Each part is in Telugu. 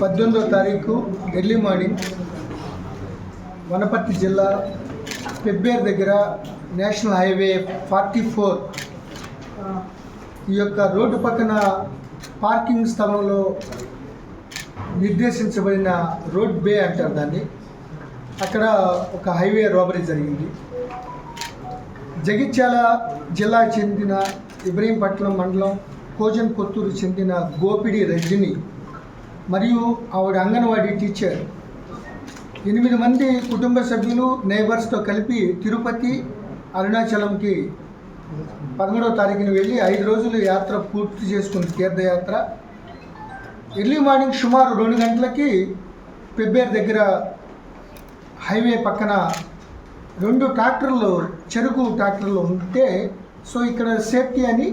పద్దెనిమిదో తారీఖు ఎర్లీ మార్నింగ్ వనపర్తి జిల్లా పెబ్బేర్ దగ్గర నేషనల్ హైవే ఫార్టీ ఫోర్ ఈ యొక్క రోడ్డు పక్కన పార్కింగ్ స్థలంలో నిర్దేశించబడిన రోడ్ బే అంటారు దాన్ని. అక్కడ ఒక హైవే రోబరీ జరిగింది. జగిత్యాల జిల్లాకు చెందిన ఇబ్రహీంపట్నం మండలం కోజన్ కొత్తూరు చెందిన గోపిడి రజని మరియు ఆవిడ అంగన్వాడీ టీచర్. ఎనిమిది మంది కుటుంబ సభ్యులు నైబర్స్తో కలిపి తిరుపతి అరుణాచలంకి పదమూడవ తారీఖున వెళ్ళి ఐదు రోజులు యాత్ర పూర్తి చేసుకుంది తీర్థయాత్ర. ఎర్లీ మార్నింగ్ సుమారు రెండు గంటలకి పెబ్బేరు దగ్గర హైవే పక్కన రెండు ట్రాక్టర్లు చెరుకు ట్రాక్టర్లు ఉంటే సో ఇక్కడ సేఫ్టీ అని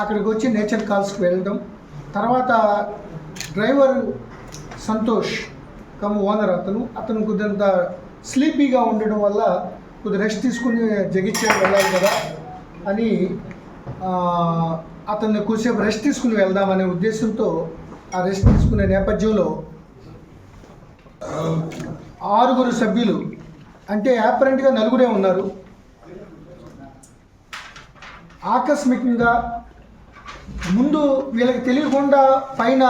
అక్కడికి వచ్చి నేచర్ కాల్స్కి వెళ్ళడం. తర్వాత డ్రైవర్ సంతోష్ కమ్ ఓనర్ అతను. అతను కొద్దింత స్లీపీగా ఉండడం వల్ల కొద్ది రెస్ట్ తీసుకుని జగిత్యాల వెళ్ళాలి కదా అని అతన్ని కొద్దిసేపు రెస్ట్ తీసుకుని వెళ్దామనే ఉద్దేశంతో ఆ రెస్ట్ తీసుకునే నేపథ్యంలో ఆరుగురు సభ్యులు అంటే యాపరెంట్గా నలుగురే ఉన్నారు. ఆకస్మికంగా ముందు వీళ్ళకి తెలియకుండా పైన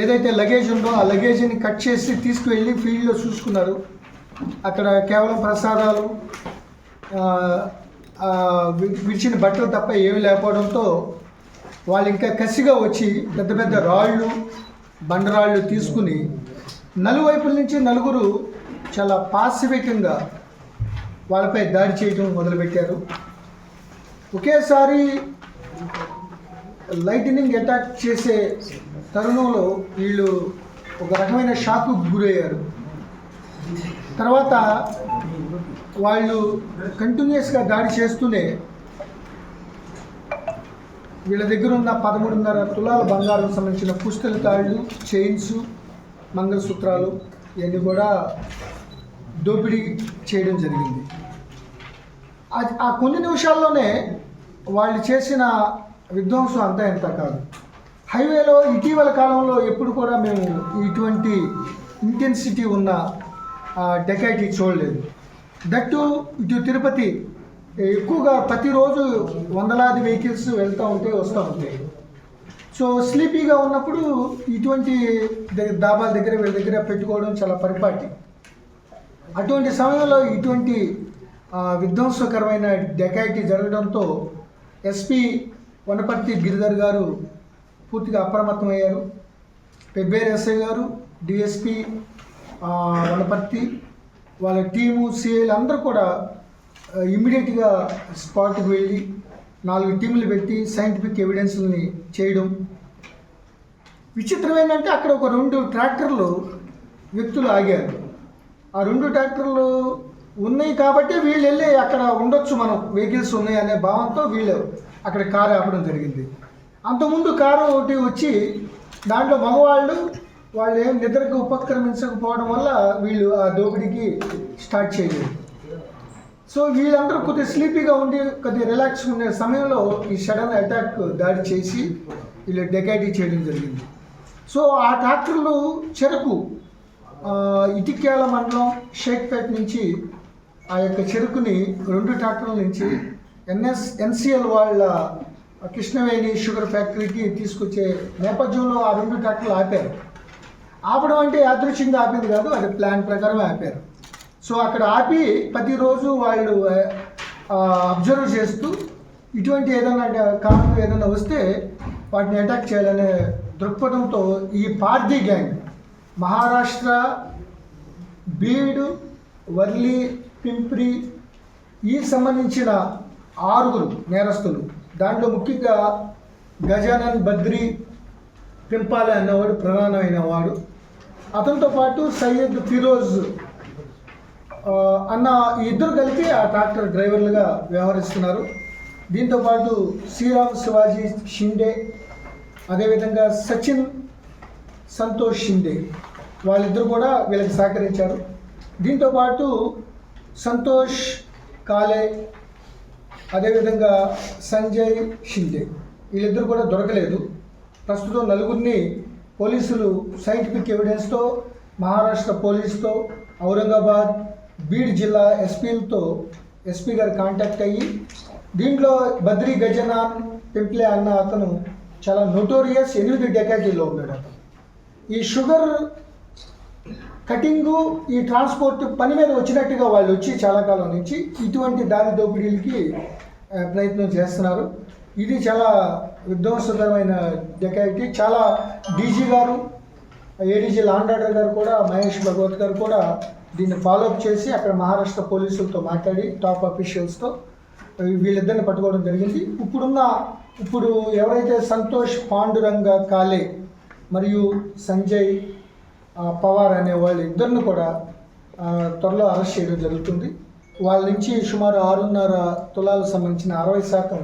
ఏదైతే లగేజ్ ఉందో ఆ లగేజ్ని కట్ చేసి తీసుకువెళ్ళి ఫీల్డ్లో చూసుకున్నారు. అక్కడ కేవలం ప్రసాదాలు విడిచిన బట్టలు తప్ప ఏమి లేకపోవడంతో వాళ్ళు ఇంకా కసిగా వచ్చి పెద్ద పెద్ద రాళ్ళు బండరాళ్ళు తీసుకుని నలువైపుల నుంచి నలుగురు చాలా పాశవికంగా వాళ్ళపై దాడి చేయడం మొదలుపెట్టారు. ఒకేసారి లైటనింగ్ అటాక్ చేసే తరుణంలో వీళ్ళు ఒక రకమైన షాకు గురయ్యారు. తర్వాత వాళ్ళు కంటిన్యూస్గా దాడి చేస్తూనే వీళ్ళ దగ్గర ఉన్న పదమూడున్నర తులాల బంగారం సంబంధించిన పుస్తల తాళ్ళు చైన్స్ మంగళసూత్రాలు ఇవన్నీ కూడా దోపిడీ చేయడం జరిగింది. ఆ- ఆ కొన్ని నిమిషాల్లోనే వాళ్ళు చేసిన విధ్వంసం అంతా ఎంత కాదు. హైవేలో ఇటీవల కాలంలో ఎప్పుడు కూడా మేము ఇటువంటి ఇంటెన్సిటీ ఉన్న డెకైటీ చూడలేదు. దట్టు ఇటు తిరుపతి ఎక్కువగా ప్రతిరోజు వందలాది వెహికల్స్ వెళ్తూ ఉంటే వస్తూ ఉంటాయి సో స్లీపీగా ఉన్నప్పుడు ఇటువంటి దగ్గర దాబాల దగ్గర వీళ్ళ దగ్గర పెట్టుకోవడం చాలా పరిపాటి. అటువంటి సమయంలో ఇటువంటి విధ్వంసకరమైన డెకాయిటీ జరగడంతో ఎస్పీ వనపర్తి గిరిధర్ గారు పూర్తిగా అప్రమత్తమయ్యారు పెబ్బేర్ ఎస్ఐ గారు డిఎస్పి వనపర్తి వాళ్ళ టీము సిఐలు అందరూ కూడా ఇమ్మీడియట్గా స్పాట్కి వెళ్ళి నాలుగు టీములు పెట్టి సైంటిఫిక్ ఎవిడెన్స్ని చేయడం. విచిత్రం ఏంటంటే అక్కడ ఒక రెండు ట్రాక్టర్లు వ్యక్తులు ఆగారు. ఆ రెండు ట్రాక్టర్లు ఉన్నాయి కాబట్టి వీళ్ళు వెళ్ళి అక్కడ ఉండొచ్చు మనం వెహికల్స్ ఉన్నాయి అనే భావంతో వీళ్ళు అక్కడ కారు ఆపడం జరిగింది. అంతకుముందు కారు ఒకటి వచ్చి దాంట్లో మగవాళ్ళు వాళ్ళు ఏం నిద్రకు ఉపక్రమించకపోవడం వల్ల వీళ్ళు ఆ దోపిడీకి స్టార్ట్ చేయలేదు సో వీళ్ళందరూ కొద్దిగా స్లీపీగా ఉండి కొద్దిగా రిలాక్స్ ఉండే సమయంలో ఈ సడన్ అటాక్ దాడి చేసి వీళ్ళు డెకాటీ చేయడం జరిగింది. సో ఆ ట్రాక్టర్లు చెరుకు ఇటిక్యాల మండలం షేక్పేట్ నుంచి ఆ యొక్క చెరుకుని రెండు ట్రాక్టర్ల నుంచి ఎన్ఎస్ ఎన్సిఎల్ వాళ్ళ కృష్ణవేణి షుగర్ ఫ్యాక్టరీకి తీసుకొచ్చే నేపథ్యంలో ఆ రెండు ట్రాక్టర్లు ఆపారు. ఆపడం అంటే యాదృచ్ఛికంగా ఆపింది కాదు అది ప్లాన్ ప్రకారం ఆపారు. సో అక్కడ ఆపి ప్రతిరోజు వాళ్ళు అబ్జర్వ్ చేస్తూ ఇటువంటి ఏదైనా కారణం ఏదైనా వస్తే వాటిని అటాక్ చేయాలనే దృక్పథంతో ఈ పార్టీ గ్యాంగ్ మహారాష్ట్ర బీడు వర్లీ పింప్రి ఈ సంబంధించిన ఆరుగురు నేరస్తులు దాంట్లో ముఖ్యంగా గజానన్ బద్రి పింపాలే అన్నవాడు ప్రధానమైన వాడు. అతనితో పాటు సయ్యద్ ఫిరోజ్ అన్న ఇద్దరు కలిపి ఆ ట్రాక్టర్ డ్రైవర్లుగా వ్యవహరిస్తున్నారు. దీంతోపాటు శ్రీరామ్ శివాజీ షిండే అదేవిధంగా సచిన్ సంతోష్ షిండే వాళ్ళిద్దరు కూడా వీళ్ళకి సహకరించారు. దీంతోపాటు సంతోష్ కాలే అదేవిధంగా సంజయ్ షిండే. వీళ్ళిద్దరు కూడా దొరకలేదు. ప్రస్తుతం నలుగురిని పోలీసులు సైంటిఫిక్ ఎవిడెన్స్తో మహారాష్ట్ర పోలీస్తో ఔరంగాబాద్ బీడ్ జిల్లా ఎస్పీలతో ఎస్పీ గారు కాంటాక్ట్ అయ్యి దీంట్లో బద్రీ గజనాన్ పింప్లే అన్న అతను చాలా నోటోరియస్ ఎనిమిది డెకాటీలో ఉన్నాడు అతను. ఈ షుగర్ కటింగు ఈ ట్రాన్స్పోర్ట్ పని మీద వచ్చినట్టుగా వాళ్ళు వచ్చి చాలా కాలం నుంచి ఇటువంటి దారి దోపిడీలకి ప్రయత్నం చేస్తున్నారు. ఇది చాలా విధ్వంసకరమైన డెకాయిటీ చాలా డీజీ గారు ఏడీజీ లాండ్ ఆర్డర్ గారు కూడా మహేష్ భగవత్ గారు కూడా దీన్ని ఫాలోఅప్ చేసి అక్కడ మహారాష్ట్ర పోలీసులతో మాట్లాడి టాప్ అఫీషియల్స్తో వీళ్ళిద్దరిని పట్టుకోవడం జరిగింది. ఇప్పుడున్న ఇప్పుడు ఎవరైతే సంతోష్ పాండురంగ కాలే మరియు సంజయ్ పవార్ అనే వాళ్ళు ఇద్దరిని కూడా త్వరలో అరెస్ట్ చేయడం జరుగుతుంది. వాళ్ళ నుంచి సుమారు ఆరున్నర తులాలకు సంబంధించిన అరవై శాతం